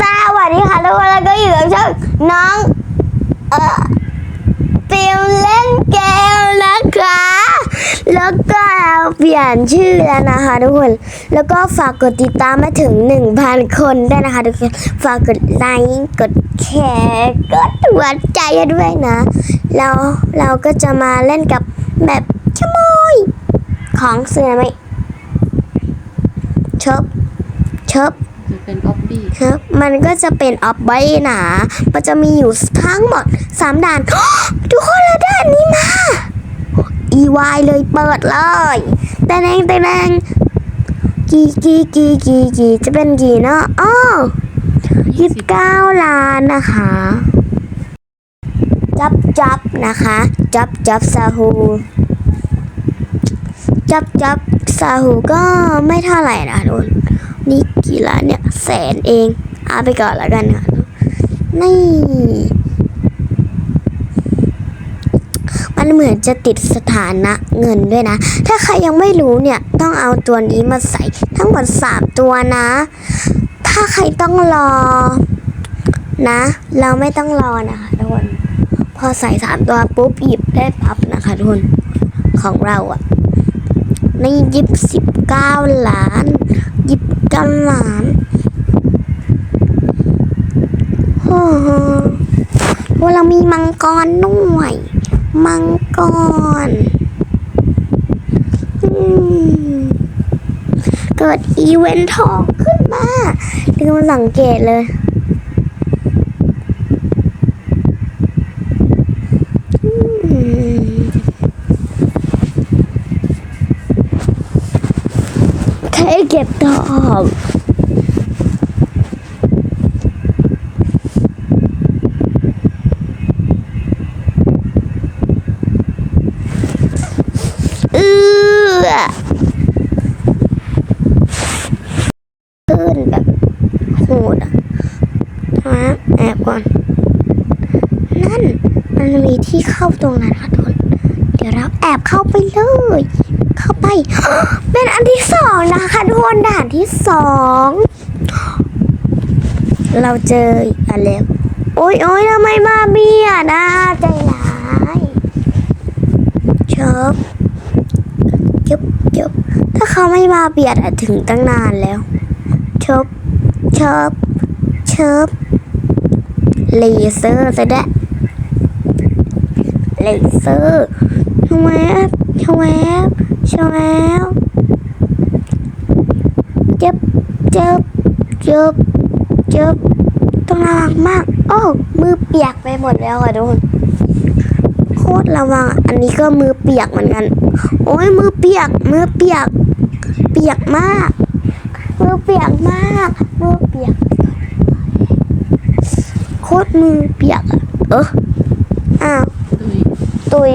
สวัสดีค่ะทุกคนแล้วก็อยู่กับช่องน้องเอ่อฟิลเล่นเกมนะคะ แล้วก็เปลี่ยนชื่อแล้วนะคะทุกคน แล้วก็ฝากกดติดตามมาถึง 1,000 คนได้วยนะคะทุกคนฝากกดไลค์กดแชร์กดหัวใจด้วยนะแล้วเราก็จะมาเล่นกับแบบขโมยของเสือไหมชบ ชบจะเป็นออฟบี้ ครับ มันก็จะเป็นออฟไว้หนา มันจะมีอยู่ทั้งหมดสามด่าน ทุกคนละด่านนี้มา EY เลยเปิดเลยแต่แดงแต่แดงกีกีกีกีกีจะเป็นกี่เนาะอ้อยี่สิบเก้าล้านนะคะ จับจับนะคะ จับจับซาฮูจับจับ ซาฮูก็ไม่เท่าไหร่นะทุกคนนี่กี่ล้านเนี่ยแสนเองเอาไปก่อนแล้วกันค่ะนี่มันเหมือนจะติดสถานะเงินด้วยนะ ถ้าใครยังไม่รู้เนี่ยต้องเอาตัวนี้มาใส่ทั้งหมดสามตัวนะ ถ้าใครต้องรอนะ เราไม่ต้องรอนะคะทุกคน พอใส่สามตัวปุ๊บหยิบได้ปั๊บนะคะทุกคนของเราอะ ในยิบสิบเก้าล้านยิบเก้าล้านโอ้โหเรามีมังกรด้วย มังกร เกิดอีเวนต์ทองขึ้นมาลืมสังเกตเลย ใครเก็บทองเออขึ้นแบบโหดอะมาแอบก่อน นั่น มันมีที่เข้าตรงนั้นค่ะทุกคน เดี๋ยวเราแอบเข้าไปเลย เข้าไปเป็นอันที่สองนะคะทุกคนด่านที่สองเราเจออีกอันแล้วโอ๊ยโอ๊ยทำไมมาเบียดอะใจร้ายชอบจบจบถ้าเขาไม่มาเบียดอะถึงตั้งนานแล้วชบชบชบเลเซอร์จะได้เลเซอร์ชวบ ชวบชวเจ็บเจ็บเจ็บเจ็บต้องระวังมาก โอ้ มือเปียกไปหมดแล้วอะทุกคนโคตรระวัง อันนี้ก็มือเปียกเหมือนกัน โอ้ยมือเปียก มือเปียก เปียกมาก มือเปียกมาก มือเปียก โคตรมือเปียกอะเอออ้าว ตุยตุย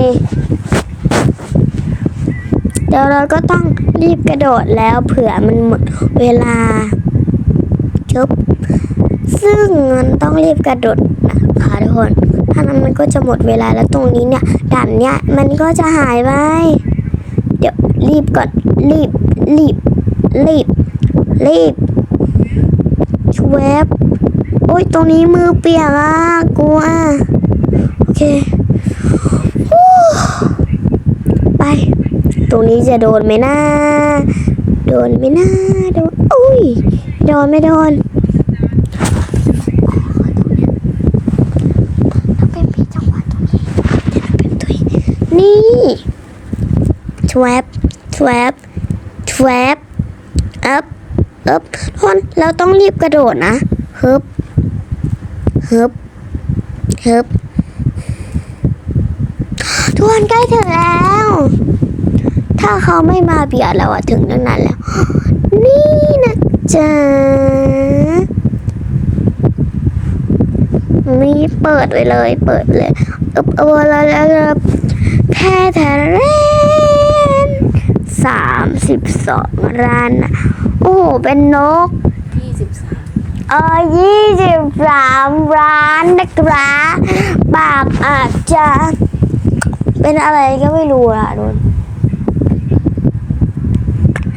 เดี๋ยวเราก็ต้องรีบกระโดดแล้วเผื่อมันหมดเวลาจบซึ่งมันต้องรีบกระโดดนะคะทุกคนถ้านั้นมันก็จะหมดเวลาแล้วตรงนี้เนี่ยด่านเนี้ยมันก็จะหายไปเดี๋ยวรีบก่อนรีบรีบรีบรีบชวบโอ้ยตรงนี้มือเปียกอะกลัวโอเค ไป ตรงนี้จะโดนไหมนะโดนไหมนะโดนอุ้ยโดนไม่โดนถ้าเป็นพี่จังหวะตรงนี้จะเป็นตุยนี่ทวบทวบทวบอัพอัพทุกคนเราต้องรีบกระโดดนะฮึบฮึบฮึบทุกคนใกล้ถึงแล้ว ถ้าเขาไม่มาเบียดเราอะถึงตั้งนานแล้ว นี่นะจ๊ะมีเปิดไว้เลยเปิดเลยอบเออแล้วแล้วแค่แทเรนสามสิบสองร้านโอ้โหเป็นนกยี่สิบสามเออยี่สิบสามร้านนะครับปากอาจจะเป็นอะไรก็ไม่รู้อะโดน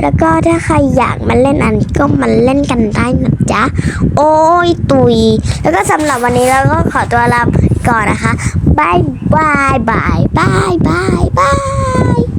แล้วก็ถ้าใครอยากมาเล่นอันนี้ก็มาเล่นกันได้นะจ๊ะ โอ้ยตุย แล้วก็สำหรับวันนี้เราก็ขอตัวลาก่อนนะคะบายบายบายบายบายบาย